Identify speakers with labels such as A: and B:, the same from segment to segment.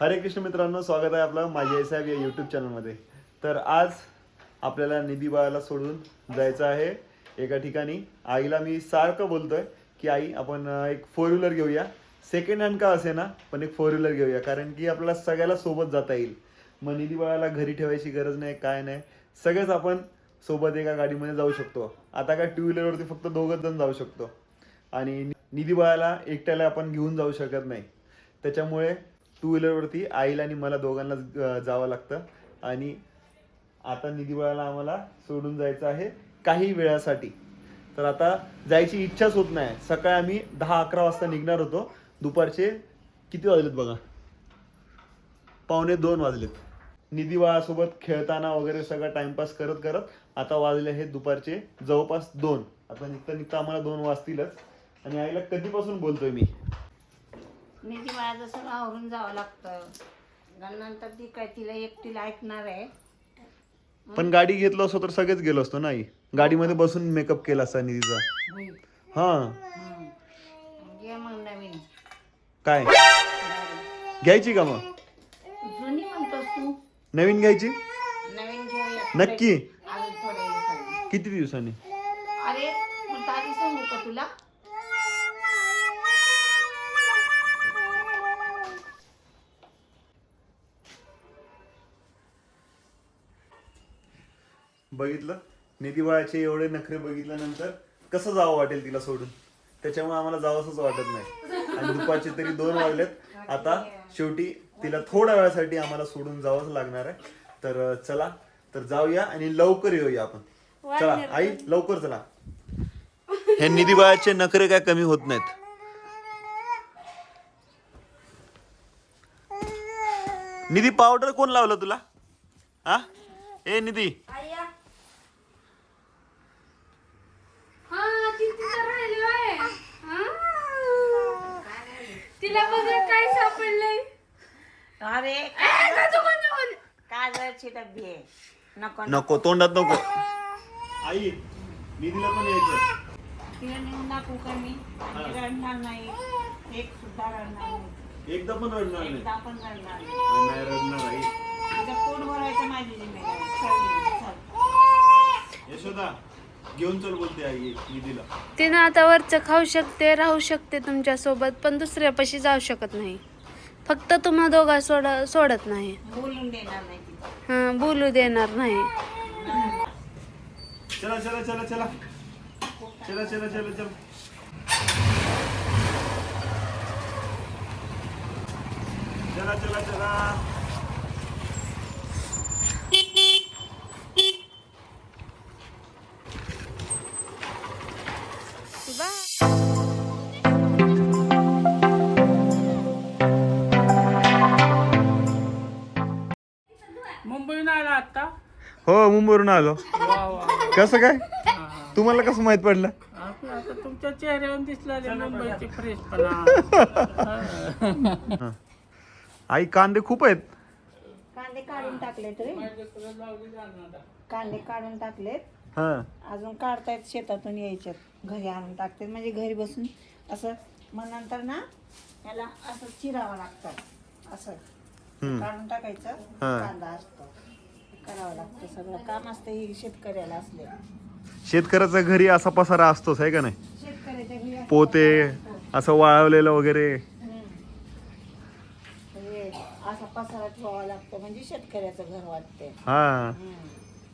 A: हरे कृष्ण मित्रांनो स्वागत आहे आपलं माझी साहेब या यूट्यूब चॅनलमध्ये तर आज आपल्याला निधी बाळाला सोडून जायचं आहे एका ठिकाणी. आईला मी सारखं बोलतोय की आई आपण एक फोर व्हीलर घेऊया. सेकंड हँड का असे ना पण एक फोर व्हीलर घेऊया कारण की आपल्याला सगळ्याला सोबत जाता येईल. मग निधी बाळाला घरी ठेवायची गरज नाही काय नाही. सगळेच आपण सोबत एका गाडीमध्ये जाऊ शकतो. आता काय टू व्हीलरवरती फक्त दोघंच जण जाऊ शकतो. आणि निधी बाळाला एकट्याला आपण घेऊन जाऊ शकत नाही. त्याच्यामुळे टू व्हीलरवरती आईला आणि मला दोघांना जावं लागतं. आणि आता निधीबळाला आम्हाला सोडून जायचं आहे काही वेळासाठी. तर आता जायची इच्छाच होत नाही. सकाळी आम्ही दहा अकरा वाजता निघणार होतो. दुपारचे किती वाजलेत बघा? पावणे दोन वाजलेत. निधी बाळासोबत खेळताना वगैरे सगळं टाइमपास करत करत आता वाजले हे दुपारचे जवळपास दोन. आता निघता निघता आम्हाला दोन वाजतीलच. आणि आईला कधीपासून बोलतोय मी?
B: निधी मला जसं आवरून जावं लागतं. कारण नंतर ती काय तिला एकटीला ऐकणार आहे.
A: पण गाडी घेतलो असतो तर सगळेच गेलो असतो नाही गाडीमध्ये बसून मेकअप केला असता निधीचा.
B: होईल
A: हा.
B: हम्म. घे मग नवीन.
A: काय. घ्यायची का मग?
B: जुनी म्हणतोस तू.
A: नवीन घ्यायची?
B: नवीन घेऊया
A: नक्की.
B: अजून थोड्या दिवसांनी.
A: किती दिवसांनी? बघितलं. निधी बाळाचे एवढे नखरे बघितल्यानंतर कसं जावं वाटेल तिला सोडून? त्याच्यामुळे आम्हाला जावंसच वाटत नाही. आणि दुपारचे तरी दोन वाजलेत. आता शेवटी तिला थोड्या वेळासाठी आम्हाला सोडून जावंच लागणार आहे. तर चला. तर जाऊया आणि लवकर येऊया आपण. चला आई लवकर चला. हे निधी बाळाचे नखरे काय कमी होत नाहीत. निधी पावडर कोण लावलं तुला? हा ए निधी
C: हा ती तिथं राहिली आहे हा? तिला बघा काय सापडलंय.
B: अरे? काजळची डब्बी आहे. नको
A: नको. तोंडात नको. आई निधीला पण यायचं
B: तिला नेऊन दाखवू का मी? रडणार नाही. एक सुद्धा रडणार नाही.
A: एकदा पण रडणार नाही.
B: एकदा पण रडणार नाही.
A: नाही रडणार आई.
B: तिचं पोट भरायचं माझी जिम्मेदारी चल चल.
A: यशोदा घेऊन चल बोलते आई निधीला.
C: तिनं आता वरचं खाऊ शकते राहू शकते तुमच्यासोबत पण दुसऱ्यापाशी जाऊ शकत नाही. फक्त तुम्हा दोघा सोड सोडत नाही.
B: बोलून देणार नाही तिचं
C: हा बोलू देणार नाही.
A: चला चला चला चला. चला चला चला चला. चला चला चला. हो मुंबईवरून आलो. कसं काय? तुम्हाला कसं माहीत पडलं?
D: तुमच्या चेहऱ्यावर दिसला रे मुंबईची फ्रेशपणा.
A: आई कांदे खूप आहेत.
B: कांदे काढून टाकले तरी. कांदे काढून टाकलेत. अजून काढतायत शेतातून यायच्यात घरी आणून टाकतात. म्हणजे घरी बसून असं मग नंतर ना याला असं चिरावं लागतं. असं. काढून टाकायचं. कांदा असतो. करावं लागतं सगळं. काम असतं हे शेतकऱ्याला असले.
A: शेतकऱ्याचा घरी असा पसारा असतोच आहे का नाही?
B: शेतकऱ्याच्या घरी असं
A: पोते असं वाळवलेलं वगैरे.
B: असा पसारा ठेवावा लागतो म्हणजे शेतकऱ्याचं घर वाटते
A: हा.
B: हम्म.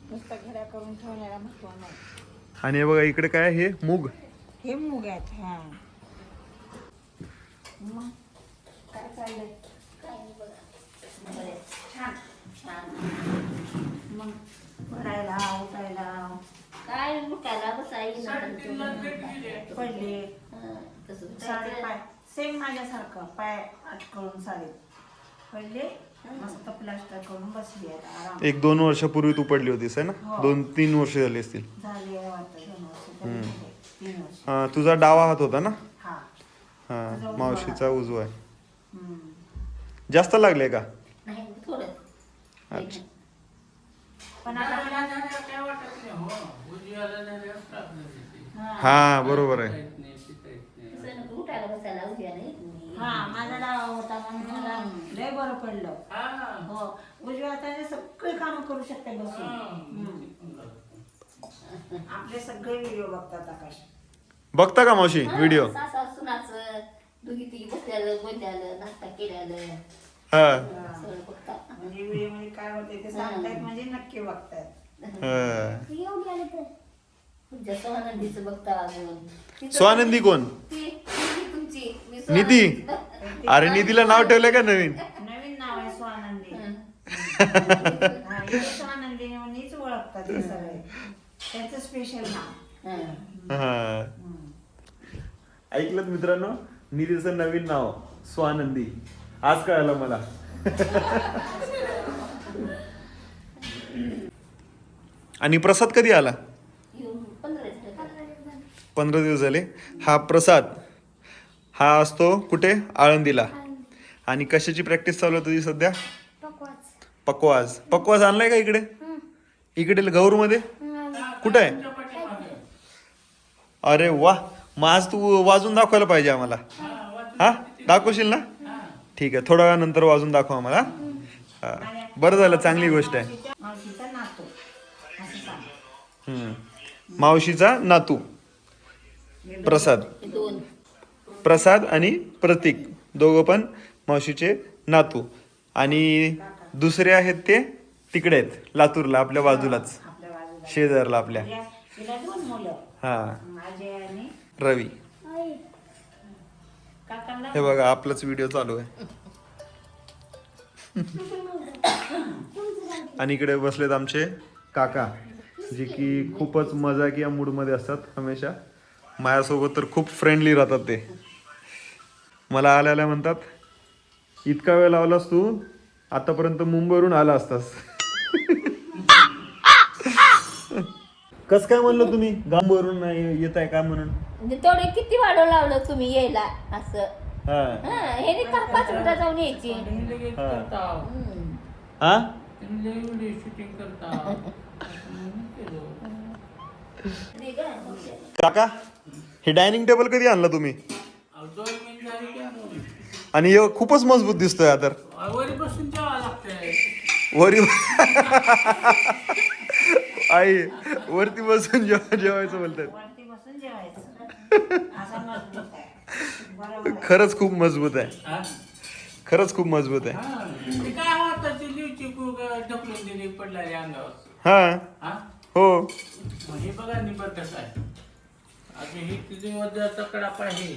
B: नुसतं घड्या करून ठेवण्याला महत्त्व नाही.
A: आणि हे बघा इकडे काय आहे? हे मूग.
B: हे मूग आहेत हा. मग काय चाललंय काय नाही बघा. बरं, छान छान मग भरायला उठायला.
E: काय लुटायला बसाई
B: पडले साडी पाय सेम माझ्यासारखं पाय अटकळून साडी पडले मस्त प्लास्टर करून बसली आहे आराम
A: एक दोन वर्षापूर्वी तू पडली होतीस आहे ना दोन तीन वर्ष झाली असतील.
B: झाली आहे वाटतं दोन वर्ष तरी झाले. तीन वर्ष.
A: हा, तुझा डावा हात होता ना?
B: हा.
A: हा मावशीचा उजवा आहे.
B: हम्म.
A: जास्त लागले का?
E: नाही थोडं.
A: अच्छा.
B: पण आता मला
D: काय वाटत नाही हो. उजव्याला नाही.
A: हा. बरोबर आहे.
D: नाही, नाही.
E: उठायला बसायला उद्या नाही
B: हा माझा डावा होता म्हणून मला लय बरं बरं पडलं.
D: हा.
B: हो उजव्या हाताने सगळे कामं करू शकते बसून.
D: हा.
B: हम्म. आपले सगळे व्हिडिओ बघतात आकाश.
A: बघता का मावशी व्हिडिओ
E: सासा सुनाचं दोघी तिघी बसल्यालं बोलल्यालं नाश्ता केल्यालं
A: हा.
B: म्हणजे व्हिडिओमध्ये काय होते ते सांगतायत म्हणजे नक्की बघतायत
A: हा.
E: बघता अजून.
A: स्वानंदी कोण?
E: ती निधी तुमची मी
A: निधी.
E: स्वानंदी.
A: अरे निधीला नाव ठेवलंय का नवीन?
B: नवीन नाव आहे स्वानंदी.
E: हं.
B: हा, हे स्वानंदी म्हणूनच ओळखतात हे सगळे. त्याचं स्पेशल नाव.
E: हं.
A: हा. ऐकलं मित्रांनो? निधीचं नवीन नाव स्वानंदी. आज कळलं मला. आणि प्रसाद कधी आला?
E: पंधरा
A: दिवस झाले. हा प्रसाद हा असतो कुठे? आळंदीला. आणि कशाची प्रॅक्टिस चालू आहे तुझी सध्या? पकवाज. पकवाज आणलाय का इकडे? इकडे गौरमध्ये कुठे? आहे अरे वा. मग आज तू वाजून दाखवायला पाहिजे आम्हाला. हा? दाखवशील ना? ठीक आहे थोड्या वेळानंतर वाजून दाखव आम्हाला. हा. बरं झालं चांगली गोष्ट आहे.
B: मावशीचा नातू. असं सांग.
A: हम्म. मावशीचा नातू. प्रसाद.
E: हे दोन.
A: प्रसाद आणि प्रतीक. दोघं पण मावशीचे नातू. आणि दुसरे आहेत ते तिकडे आहेत लातूरला आपल्या बाजूलाच.
B: आपल्या बाजूला.
A: शेजारला आपल्या.
B: तिला तिला दोन मुलं.
A: हा.
B: आणि
A: रवी. हे बघा आपलाच व्हिडिओ चालू आहे. आणि इकडे बसलेत आमचे काका जे की खूपच मजाकी या मूडमध्ये असतात हमेशा. माझ्यासोबत तर खूप फ्रेंडली राहतात ते. मला आल्या आल्या म्हणतात इतका वेळ लावलास तू आतापर्यंत मुंबईवरून आला असतास. कस काय म्हणलं तुम्ही? गांबवरून येत आहे का म्हणून?
E: म्हणजे तेवढे किती वाढव लावलं तुम्ही यायला असं?
A: हा.
E: हं, हे का पाच मिनिटं जाऊन यायची.
A: हा.
E: हं.
A: हा? काका हे डायनिंग टेबल कधी आणलं तुम्ही. आणि हे खूपच मजबूत दिसतोय हा तर.
D: अहो, वरी
A: आई वरती बसून जेव जेवायचं बोलतात. खरंच खूप मजबूत आहे.
D: हा?
A: खरंच खूप मजबूत आहे.
D: हा. ते काय हाताची लिवची कूक ढकलून दिली पडलाय अंगावर?
A: हा.
D: हा?
A: हो.
D: मग हे बघा कसं आहे आता ही किती वजनाचा कडाप आहे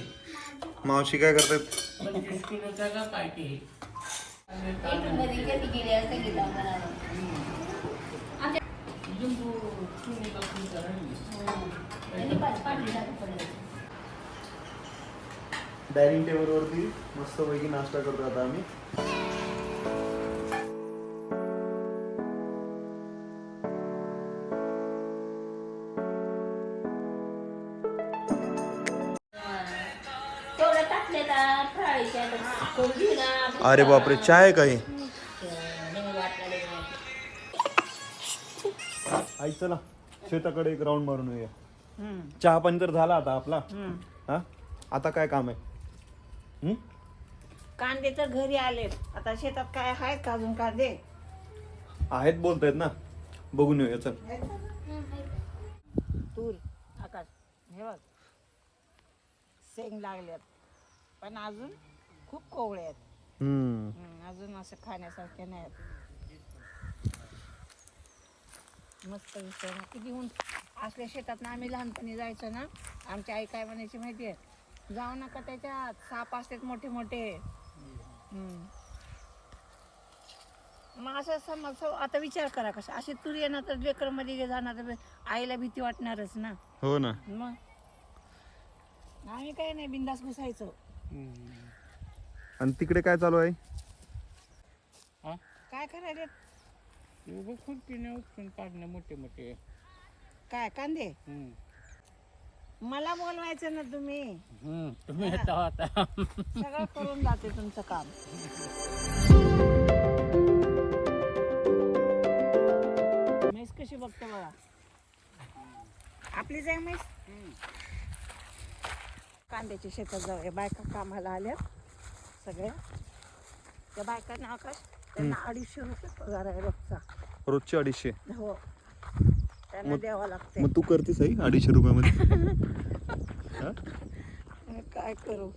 A: मावशी काय करतात?
D: पंचवीस किलोचा का काय की हे? आणि लिंबू.
E: हं. त्यांनी पाच पाणी झालं पडलं.
A: डायनिंग टेबल वरती मस्त पैकी नाश्ता करतो आता आम्ही. अरे बापरे चाय आहे काही. आई चला. शेताकडे एक राऊंड मारून येऊया. चहा पाणी तर झाला आता आपला. हा? आता काय काम आहे? हं?
B: कांदे तर घरी आले आता शेतात काय आहेत का अजून कांदे?
A: आहेत बोलतायत ना. बघून येऊया चल.
B: तूर आकाश हे बघ. शेंग लागल्यात. पण अजून खूप कोवळे आहेत.
A: हम्म.
B: हम्म, अजून असं खाण्यासारखे नाही आहेत. मस्त दिसतंय ना. किती ऊन. असल्या शेतात ना आम्ही लहानपणी जायचो ना. आमची आई काय म्हणायची माहिती आहे जाऊ नका त्याच्यात. साप असतात मोठे मोठे. हम्म. मग असं समज आता विचार करा कसं. अशी तूर येणार तर लेकरमध्ये जाणार तर आईला भीती वाटणारच ना.
A: हो ना.
B: मग? आम्ही काय नाही बिंदास घुसायचो
A: आणि तिकडे काय चालू आहे?
D: हा?
B: काय करायला?
D: खुर्पीने उपसून काढणे मोठे मोठे.
B: काय कांदे?
D: हम्म.
B: मला बोलवायचं ना तुम्ही.
D: हम्म. तुम्ही येता आता.
B: सगळं करून जाते तुमचं काम. म्हैस कशी बघते बघा. आपलीच आहे म्हैस कांद्याच्या शेतात जाऊया बायका कामाला आल्यात सगळ्या. त्या बायकांना आकाश त्यांना अडीचशे रुपये पगार आहे रोजचा.
A: रोजचे अडीचशे.
B: हो. त्यांना
A: मग-
B: द्यावं लागते
A: मग तू करतेस आई अडीचशे रुपयामध्ये? हा?
B: काय करू?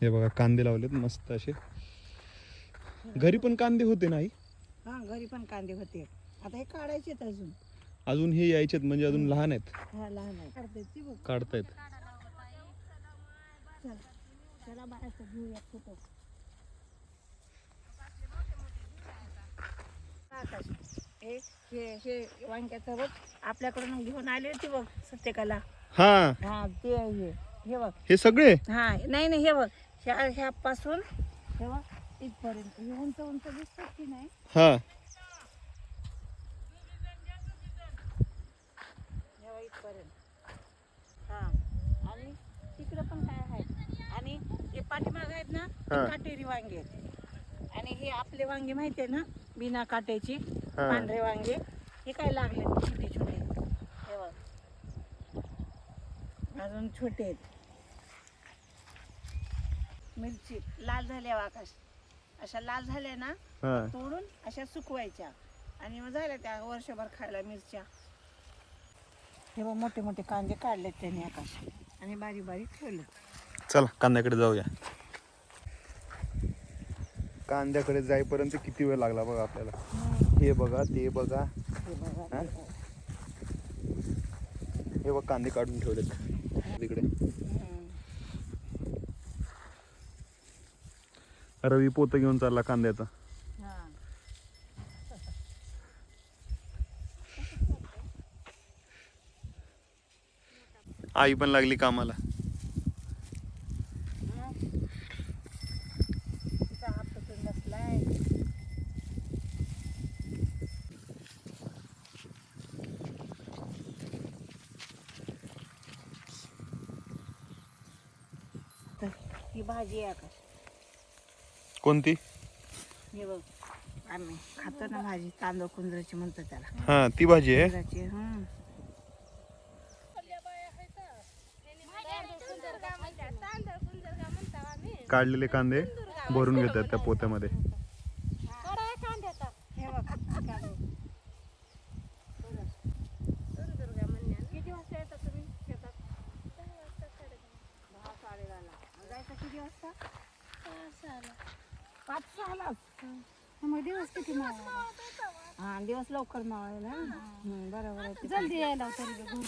A: हे बघा कांदे लावलेत मस्त असे. घरी पण कांदे होते नाही
B: हा घरी पण कांदे होते. आता हे काढायचे अजून.
A: अजून हे यायचेत म्हणजे अजून लहान आहेत.
B: हा लहान आहे काढते ती बघ.
A: काढतायत.
B: चला बाहेर घेऊया फोटो. आकाश. हे हे हे वांग्याचं बघ आपल्याकडून घेऊन आली होती बघ सत्यकला.
A: हा.
B: हा ते हे. हे बघ.
A: हे सगळे?
B: हा नाही नाही हे बघ. ह्या ह्यापासून हे बघ इथपर्यंत. हे उंच उंच दिसतात की नाही?
A: हा.
B: हे बघ इथपर्यंत. हा. आणि तिकडं पण काय आहे? आणि हे पाठीमाग आहेत ना ते
A: हा.
B: काटेरी वांगे. आहेत. आणि हे आपले वांगे माहिती आहे ना? बिना काट्याची
A: हा.
B: पांढरे वांगे. हे काय लागले? छोटे छोटे. हे बघ. अजून छोटे आहेत. मिरची लाल झाल्या आकाश. अशा लाल झाल्या ना
A: हा.
B: तोडून अशा सुकवायच्या. आणि मग झाल्या त्या वर्षभर खायला मिरच्या. हे बघ मोठे मोठे कांदे काढलेत त्यांनी आकाश. आणि बारीक बारीक ठेवले.
A: चला कांद्याकडे जाऊया. कांद्याकडे जाईपर्यंत किती वेळ लागला बघा आपल्याला हे बघा ते बघा
B: हे बघा
A: हा? बघ कांदे काढून ठेवलेत तिकडे. रवी पोत घेऊन चालला कांद्याचा. आई पण लागली कामाला
B: हा. तिचा हात तुटून बसलाय तर ही भाजी आहे आकाश
A: कोणती?
B: हे बघ आम्ही खातो ना भाजी तांदूळ कुंजराची म्हणतो त्याला.
A: हा ती भाजी आहे?
B: कुंजराची.
A: काढलेले कांदे भरून घेतात त्या पोत्यामध्ये
B: हे बघ कांदे. किती वाजता येतात तुम्ही शेतात दहा साडेदहाला जायचं किती वाजता
C: मग दिवस किती
B: हा दिवस लवकर मावायला हं, बरोबर आहे ते.
C: जल्दी यायला तरी घरून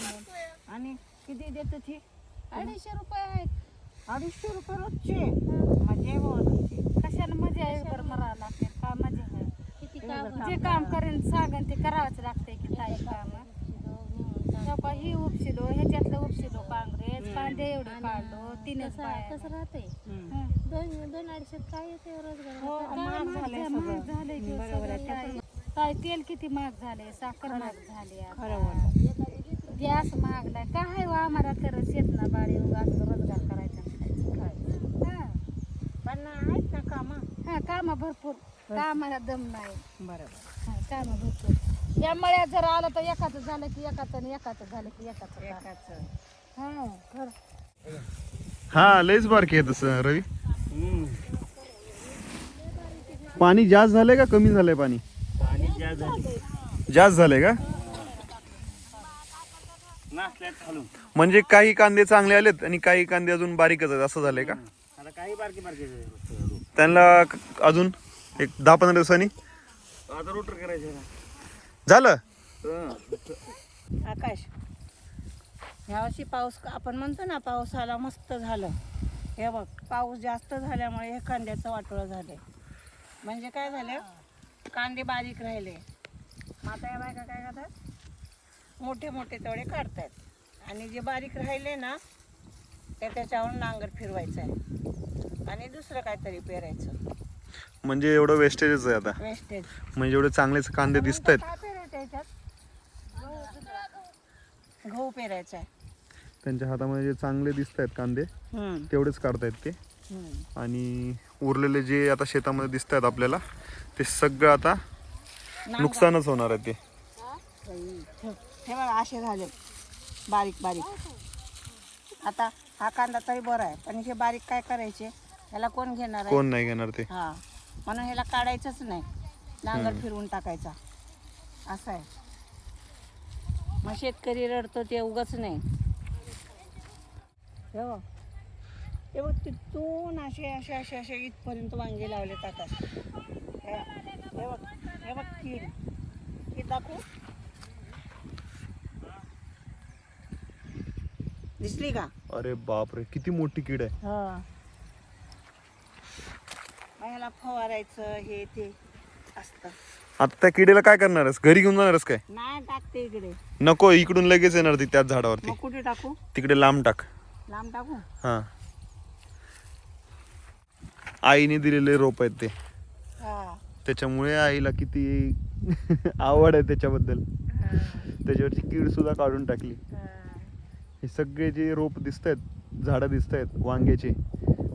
B: आणि किती देत ती?
C: अडीचशे रुपये आहेत.
B: अडीचशे रुपये रोजचे? मजा आहे तुमची.
C: कशाला मजा आहे? बरं करावं लागते. का मजा आहे?
B: किती काम
C: जे काम करेन सांगन ते करावंच लागते की काय काम. बाबा ही उपशिलो ह्याच्यातलं उपशिलो काँग्रेस कांदे एवढे काढलो तीनच कसं राहते दोन दोन अडीचशे काय येते रोजगार
B: हो, हं,
C: काय तेल किती महाग झाले साखर महाग झाली. गॅस महागलाय काय वा आम्हाला तर शेतना बाळी उगाच रोजगार करायचा. हा.
B: पण आहेत ना कामं.
C: हा काम भरपूर. कामाला दम नाही.
B: बरोबर.
C: हा काम भरपूर. या मळ्यात जर आलं तर एकाचं झालं की एकाचं आणि एकाचं झालं की एकाचं.
B: एकाच.
C: हा खरं.
A: हा लयच बारकी आहे तसं रवी. पाणी जास्त झालंय का कमी झालंय पाणी? जास्त झालंय. का? म्हणजे काही कांदे चांगले आलेत आणि काही कांदे अजून बारीकच आहेत. असं झालंय का?
D: काही बारकी बारकी
A: त्यांना अजून एक दहा पंधरा दिवसांनी.
D: आता रोटर करायचं
A: झालं?
B: आकाश यावर्षी पाऊस आपण म्हणतो ना पावसाला मस्त झालं. हे बघ पाऊस जास्त झाल्यामुळे हे कांद्याचं वाटोळं झाले म्हणजे काय झालं? कांदे बारीक राहिले. आता या बायका काय करतात? मोठे मोठे तेवढे काढतायत आणि जे बारीक राहिले ना ते त्याच्यावर नांगर फिरवायचं आहे. आणि दुसरं काहीतरी पेरायचं.
A: म्हणजे एवढं वेस्टेजच आहे आता.
B: वेस्टेज
A: म्हणजे एवढे चांगलेच कांदे दिसत आहेत
B: काय पेरायचं याच्यात? गहू पेरायचा आहे.
A: त्यांच्या हातामध्ये जे चांगले दिसत आहेत कांदे तेवढेच काढतायत ते. आणि उरलेले जे आता शेतामध्ये दिसत आहेत आपल्याला ते सगळं आता. नुकसानच होणार आहे ते.
B: हे बघा असे झाले. बारीक बारीक. आता हा कांदा तरी बरा आहे पण हे बारीक काय करायचे? ह्याला कोण घेणार
A: कोण नाही घेणार ते.
B: हा. म्हणून ह्याला काढायचंच नाही. नांगर फिरवून टाकायचा. असं आहे. मग शेतकरी रडतो ते उगच नाही. हे बघ. हे बघ तिथून असे असे असे असे इथपर्यंत वांगे लावले ताटात हे बघ हे बघ कीड कीड दाखवू. दिसली का?
A: अरे बापरे किती मोठी कीड आहे.
B: हा. ह्याला फवारायचं हे ते असतं.
A: आता त्या किडीला काय करणार आहेस? घरी घेऊन जाणारस काय?
B: नाही टाकते इकडे.
A: नको इकडून लगेच येणार ती त्याच झाडावरती.
B: मग कुठे टाकू?
A: तिकडे लांब टाक.
B: लांब टाकू?
A: हा. आईने दिलेले रोप आहेत ते. त्याच्यामुळे आईला किती आवड आहे त्याच्याबद्दल. त्याच्यावरची कीड सुद्धा काढून टाकली. हे. सगळे जे रोप दिसत आहेत झाडं दिसत आहेत वांग्याचे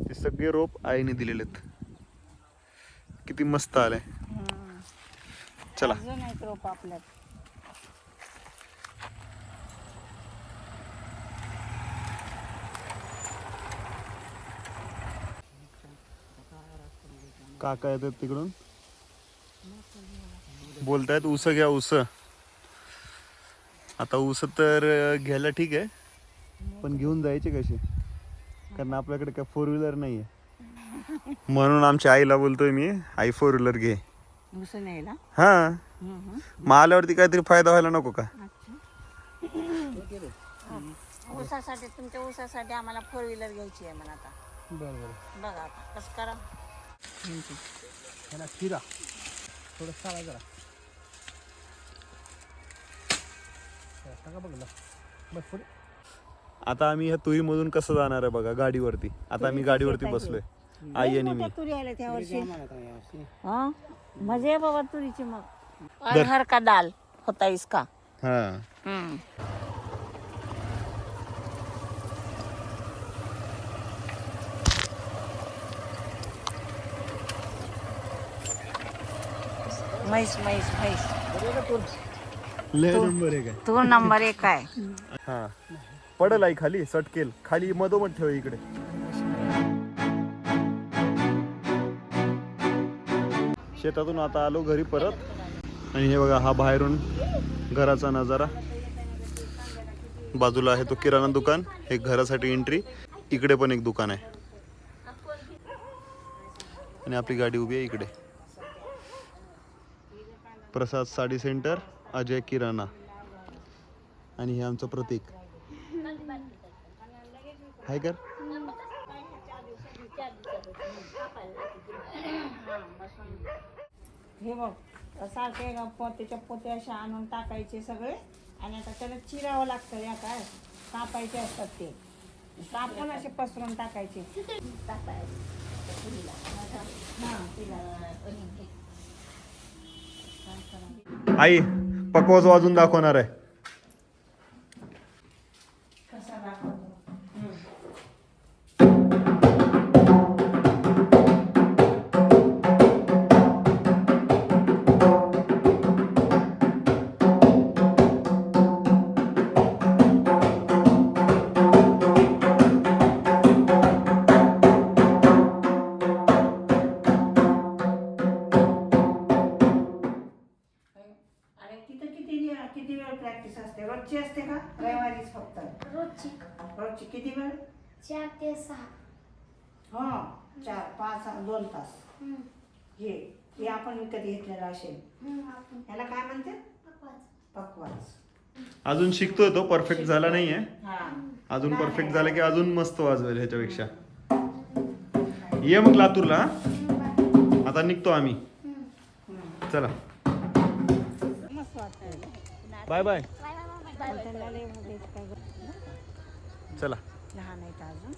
A: ते सगळे रोप आईने दिलेले आहेत. किती मस्त आलंय. चला.
B: रोप आपल्यात.
A: काका येतात तिकडून. बोलतायत उस घ्या उस. आता उस तर घ्यायला ठीक आहे. पण घेऊन जायचे कसे? कारण आपल्याकडे काय फोर व्हीलर नाही आहे म्हणून आमच्या आईला बोलतोय मी आई फोर व्हीलर घे. हा. मग आल्यावरती काहीतरी फायदा व्हायला नको का?
B: ऊसासाठी तुमच्या ऊसासाठी आम्हाला फोर व्हीलर घ्यायची आहे म्हणा आता. बघा कसं करा
A: आता आम्ही ह्या तुरीमधून कसं जाणार आहे बघा गाडीवरती. आता आम्ही गाडीवरती बसलोय. आई आणि मी.
B: तुरी आल्या त्या वर्षी. हा? मजा आहे बाबा तुरीची मग. अरहर का दाल होता इसका?
A: हा.
B: म्हैस म्हैस म्हैस
A: नंबर आहे.
B: तू नंबर एक आहे.
A: हा. पडल आई खाली सटकेल. खाली मधोमध ठेव इकडे. शेतातून आता आलो घरी परत. आणि हे बघा हा बाहेरून घराचा नजारा. बाजूला आहे तो किराणा दुकान. हे घरासाठी एंट्री इकडे पण एक दुकान आहे. आणि आपली गाडी उभी आहे इकडे. प्रसाद साडी सेंटर अजय किराणा. आणि हे आमचं प्रतीक. हाय कर.
B: हे बघ सारखे पोत्याच्या पोते असे आणून टाकायचे सगळे. आणि आता त्याला चिरावं लागतं या काय? कापायचे असतात ते. कापून असे पसरून टाकायचे. हां तिला.
A: आई पकवाज वाजून दाखवणार आहे.
B: किती वेळ प्रॅक्टिस असते? रोजची असते का? रविवारीच फक्त?
C: रोजची.
B: रोजची किती वेळ?
C: चार ते सहा.
B: हा चार पाच दोन तास. हे हे आपण विकत घेतलेलं असेल. याला काय म्हणते?
C: पकवाच.
B: पकवास
A: अजून शिकतोय तो परफेक्ट झाला नाहीये.
B: हा.
A: अजून परफेक्ट झाला की अजून मस्त वाजवेल ह्याच्यापेक्षा. ये मग लातूरला हा? आता निघतो आम्ही. चला. Bye bye. चला.
B: लहान आहेत अजून.